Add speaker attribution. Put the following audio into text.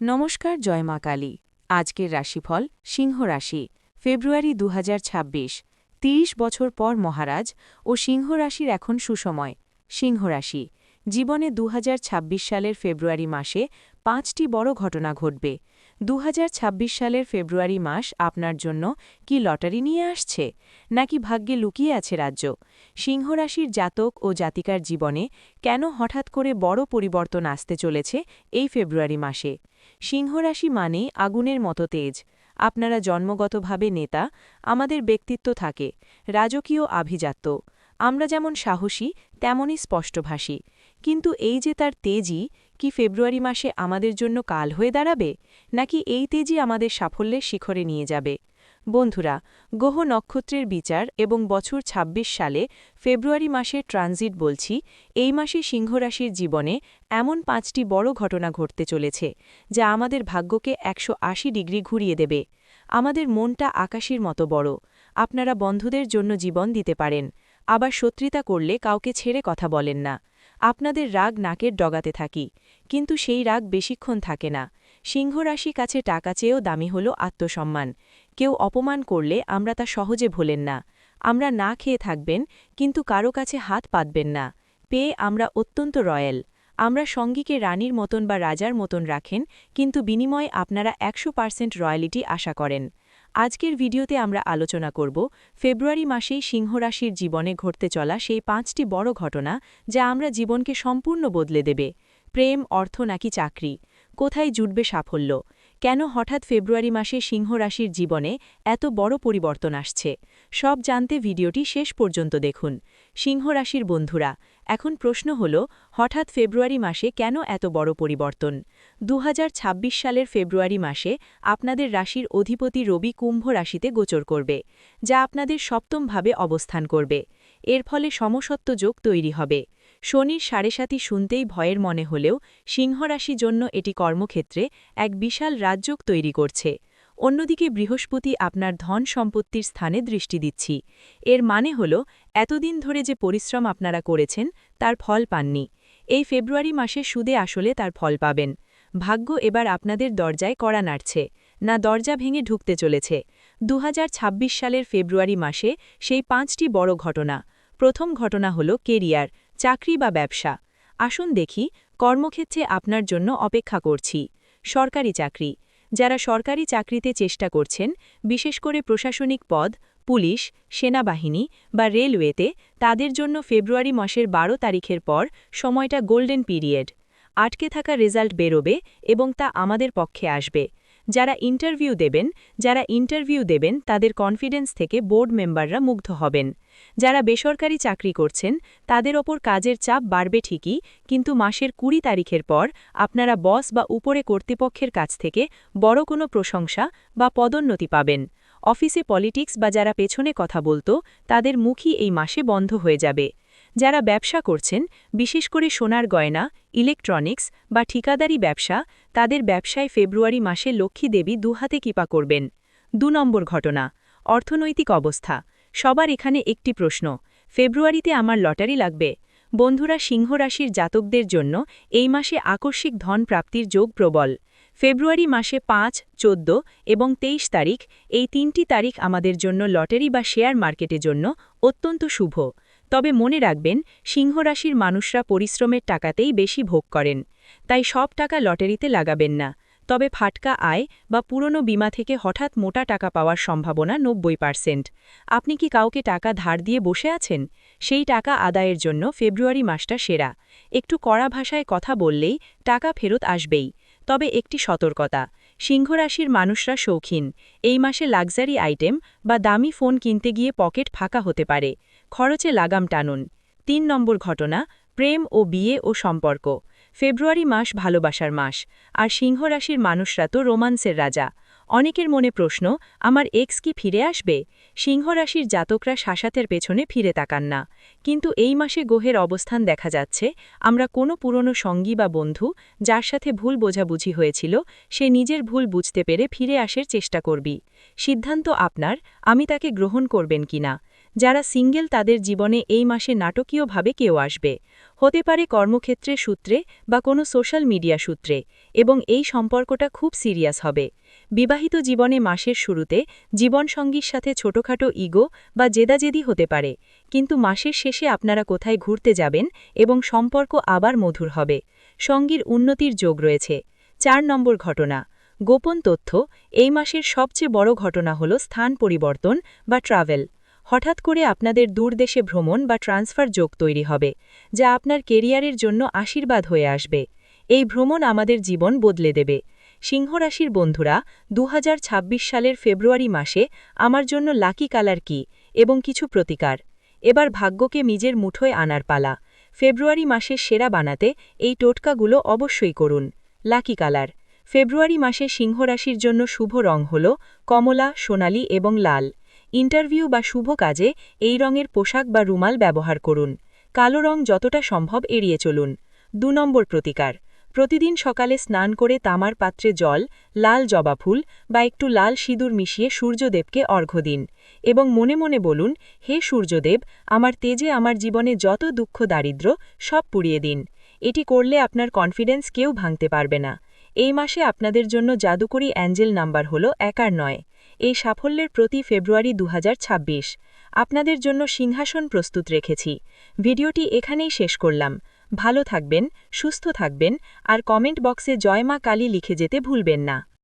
Speaker 1: নমস্কার, জয় মা কালী। আজকের রাশিফল সিংহ রাশি, ফেব্রুয়ারি দু হাজার বছর পর মহারাজ ও সিংহ রাশির এখন সুসময়। সিংহ রাশি, জীবনে দু হাজার ছাব্বিশ সালের ফেব্রুয়ারি মাসে পাঁচটি বড় ঘটনা ঘটবে। দু হাজার ছাব্বিশ সালের ফেব্রুয়ারি মাস আপনার জন্য কি লটারি নিয়ে আসছে, নাকি ভাগ্যে লুকিয়ে আছে রাজ্য? সিংহরাশির জাতক ও জাতিকার জীবনে কেন হঠাৎ করে বড় পরিবর্তন আসতে চলেছে এই ফেব্রুয়ারি মাসে? সিংহরাশি মানে আগুনের মতো তেজ। আপনারা জন্মগতভাবে নেতা, আমাদের ব্যক্তিত্ব থাকে, রাজকীয় আভিজাত্য। আমরা যেমন সাহসী, তেমনই স্পষ্টভাষী। কিন্তু এই যে তার তেজই কি ফেব্রুয়ারি মাসে আমাদের জন্য কাল হয়ে দাঁড়াবে, নাকি এই তেজই আমাদের সাফল্যের শিখরে নিয়ে যাবে? বন্ধুরা, গ্রহ নক্ষত্রের বিচার এবং বছর ২৬ সালে ফেব্রুয়ারি মাসের ট্রানজিট বলছি, এই মাসে সিংহরাশির জীবনে এমন পাঁচটি বড় ঘটনা ঘটতে চলেছে, যা আমাদের ভাগ্যকে একশো আশি ডিগ্রি ঘুরিয়ে দেবে। আমাদের মনটা আকাশের মতো বড়, আপনারা বন্ধুদের জন্য জীবন দিতে পারেন, আবার শত্রিতা করলে কাউকে ছেড়ে কথা বলেন না। আপনাদের রাগ নাকের ডগাতে থাকি, কিন্তু সেই রাগ বেশিক্ষণ থাকে না। সিংহরাশি কাছে টাকা চেয়েও দামি হল আত্মসম্মান। কেউ অপমান করলে আমরা তা সহজে ভোলেন না। আমরা না খেয়ে থাকবেন, কিন্তু কারও কাছে হাত পাতবেন না। পেয়ে আমরা অত্যন্ত রয়্যাল আমরা সঙ্গীকে রানীর মতন বা রাজার মতন রাখেন, কিন্তু বিনিময়ে আপনারা একশো পার্সেন্ট রয়্যালিটি আশা করেন। আজকের ভিডিওতে আমরা আলোচনা করব ফেব্রুয়ারি মাসেই সিংহরাশির জীবনে ঘটতে চলা সেই পাঁচটি বড় ঘটনা যা আমরা জীবনকে সম্পূর্ণ বদলে দেবে। প্রেম, অর্থ নাকি চাকরি? কোথায় জুটবে সাফল্য? কেন হঠাৎ ফেব্রুয়ারি মাসে সিংহ রাশির জীবনে এত বড় পরিবর্তন আসছে? সব জানতে ভিডিওটি শেষ পর্যন্ত দেখুন। সিংহ রাশির বন্ধুরা, এখন প্রশ্ন হল, হঠাৎ ফেব্রুয়ারি মাসে কেন এত বড় পরিবর্তন? দু হাজার ছাব্বিশ সালের ফেব্রুয়ারি মাসে আপনাদের রাশির অধিপতি রবি কুম্ভ রাশিতে গোচর করবে, যা আপনাদের সপ্তমভাবে অবস্থান করবে। এর ফলে সমসত্ব যোগ তৈরি হবে। শনির সাড়ে সাতি শুনতেই ভয়ের মনে হলেও সিংহরাশি জন্য এটি কর্মক্ষেত্রে এক বিশাল রাজযোগ তৈরি করছে। অন্যদিকে বৃহস্পতি আপনার ধন সম্পত্তির স্থানে দৃষ্টি দিচ্ছি। এর মানে হল, এতদিন ধরে যে পরিশ্রম আপনারা করেছেন, তার ফল পাননি। এই ফেব্রুয়ারি মাসে সুদে আসলে তার ফল পাবেন। ভাগ্য এবার আপনাদের দরজায় কড়া নাড়ছে। না দরজা ভেঙে ঢুকতে চলেছে। দু হাজার ছাব্বিশ সালের ফেব্রুয়ারি মাসে সেই পাঁচটি বড় ঘটনা। প্রথম ঘটনা হল কেরিয়ার। চাকরি বা ব্যবসা। আসুন দেখি কর্মক্ষেত্রে আপনার জন্য অপেক্ষা করছি। সরকারি চাকরি। যারা সরকারি চাকরিতে চেষ্টা করছেন, বিশেষ করে প্রশাসনিক পদ, পুলিশ, সেনাবাহিনী বা রেলওয়েতে, তাদের জন্য ফেব্রুয়ারি মাসের ১২ তারিখের পর সময়টা গোল্ডেন পিরিয়ড। আটকে থাকা রেজাল্ট বেরোবে এবং তা আমাদের পক্ষে আসবে। যারা ইন্টারভিউ দেবেন, যারা ইন্টারভিউ দেবেন, তাদের কনফিডেন্স থেকে বোর্ড মেম্বাররা মুগ্ধ হবেন। যারা বেসরকারি চাকরি করছেন, তাদের ওপর কাজের চাপ বাড়বে ঠিকই, কিন্তু মাসের কুড়ি তারিখের পর আপনারা বস বা উপরে কর্তৃপক্ষের কাছ থেকে বড় কোনো প্রশংসা বা পদোন্নতি পাবেন। অফিসে পলিটিক্স বা যারা পেছনে কথা বলতো, তাদের মুখই এই মাসে বন্ধ হয়ে যাবে। যারা ব্যবসা করছেন, বিশেষ করে সোনার গয়না ইলেকট্রনিক্স বা ঠিকাদারি ব্যবসা, তাদের ব্যবসায় ফেব্রুয়ারি মাসে লক্ষ্মী দেবী দুহাতে কিপা করবেন। দু নম্বর ঘটনা, অর্থনৈতিক অবস্থা। সবার এখানে একটি প্রশ্ন, ফেব্রুয়ারিতে আমার লটারি লাগবে? বন্ধুরা, সিংহ রাশির জাতকদের জন্য এই মাসে আকস্মিক ধন প্রাপ্তির যোগ প্রবল। ফেব্রুয়ারি মাসে পাঁচ, চোদ্দ এবং তেইশ তারিখ এই তিনটি তারিখ আমাদের জন্য লটারি বা শেয়ার মার্কেটের জন্য অত্যন্ত শুভ। তবে মনে রাখবেন, সিংহরাশির মানুষরা পরিশ্রমের টাকাতেই বেশি ভোগ করেন, তাই সব টাকা লটারিতে লাগাবেন না। তবে ফাটকা আয় বা পুরনো বিমা থেকে হঠাৎ মোটা টাকা পাওয়ার সম্ভাবনা নব্বই পার্সেন্ট। আপনি কি কাউকে টাকা ধার দিয়ে বসে আছেন? সেই টাকা আদায়ের জন্য ফেব্রুয়ারি মাসটা সেরা। একটু কড়া ভাষায় কথা বললেই টাকা ফেরত আসবেই। তবে একটি সতর্কতা, সিংহরাশির মানুষরা শৌখিন। এই মাসে লাক্সারি আইটেম বা দামি ফোন কিনতে গিয়ে পকেট ফাঁকা হতে পারে। খরচে লাগাম টানুন। তিন নম্বর ঘটনা, প্রেম ও বিয়ে ও সম্পর্ক। ফেব্রুয়ারি মাস ভালোবাসার মাস, আর সিংহরাশির মানুষরা তো রোমান্সের রাজা। অনেকের মনে প্রশ্ন, আমার এক্স কি ফিরে আসবে? সিংহরাশির জাতকরা শাসাতের পেছনে ফিরে তাকান না। কিন্তু এই মাসে গোহের অবস্থান দেখা যাচ্ছে, আমরা কোনো পুরনো সঙ্গী বা বন্ধু, যার সাথে ভুল বোঝাবুঝি হয়েছিল, সে নিজের ভুল বুঝতে পেরে ফিরে আসার চেষ্টা করবি। সিদ্ধান্ত আপনার, আমি তাকে গ্রহণ করবেন কিনা? যারা সিঙ্গেল তাদের জীবনে এই মাসে নাটকীয়ভাবে কেউ আসবে। হতে পারে কর্মক্ষেত্রে সূত্রে বা কোনো সোশ্যাল মিডিয়া সূত্রে, এবং এই সম্পর্কটা খুব সিরিয়াস হবে। বিবাহিত জীবনে মাসের শুরুতে জীবনসঙ্গীর সাথে ছোটখাটো ইগো বা জেদাজেদি হতে পারে, কিন্তু মাসের শেষে আপনারা কোথায় ঘুরতে যাবেন এবং সম্পর্ক আবার মধুর হবে। সঙ্গীর উন্নতির যোগ রয়েছে। চার নম্বর ঘটনা, গোপন তথ্য। এই মাসের সবচেয়ে বড় ঘটনা হল স্থান পরিবর্তন বা ট্রাভেল। হঠাৎ করে আপনাদের দূরদেশে ভ্রমণ বা ট্রান্সফার যোগ তৈরি হবে, যা আপনার কেরিয়ারের জন্য আশীর্বাদ হয়ে আসবে। এই ভ্রমণ আমাদের জীবন বদলে দেবে। সিংহরাশির বন্ধুরা দু হাজার ছাব্বিশ সালের ফেব্রুয়ারি মাসে আমার জন্য লাকি কালার কি এবং কিছু প্রতিকার? এবার ভাগ্যকে নিজের মুঠোয় আনার পালা। ফেব্রুয়ারি মাসের সেরা বানাতে এই টোটকাগুলো অবশ্যই করুন। Lucky colour. ফেব্রুয়ারি মাসে সিংহরাশির জন্য শুভ রং হল কমলা, সোনালি এবং লাল। ইন্টারভিউ বা শুভ কাজে এই রঙের পোশাক বা রুমাল ব্যবহার করুন। কালো রং যতটা সম্ভব এড়িয়ে চলুন। দু নম্বর প্রতিকার। প্রতিদিন সকালে স্নান করে তামার পাত্রে জল, লাল জবা ফুল বা একটু লাল সিঁদুর মিশিয়ে সূর্যদেবকে অর্ঘ্য দিন এবং মনে মনে বলুন, হে সূর্যদেব, আমার তেজে আমার জীবনে যত দুঃখ দারিদ্র সব পুড়িয়ে দিন। এটি করলে আপনার কনফিডেন্স কেউ ভাঙতে পারবে না। এই মাসে আপনাদের জন্য জাদুকরি অ্যাঞ্জেল নাম্বার হল একার নয়। এই সাফল্যের প্রতি ফেব্রুয়ারি দু হাজার ছাব্বিশ। আপনাদের জন্য সিংহাসন প্রস্তুত রেখেছি। ভিডিওটি এখানেই শেষ করলাম। ভালো থাকবেন, সুস্থ থাকবেন, আর কমেন্ট বক্সে জয় মা কালী লিখে যেতে ভুলবেন না।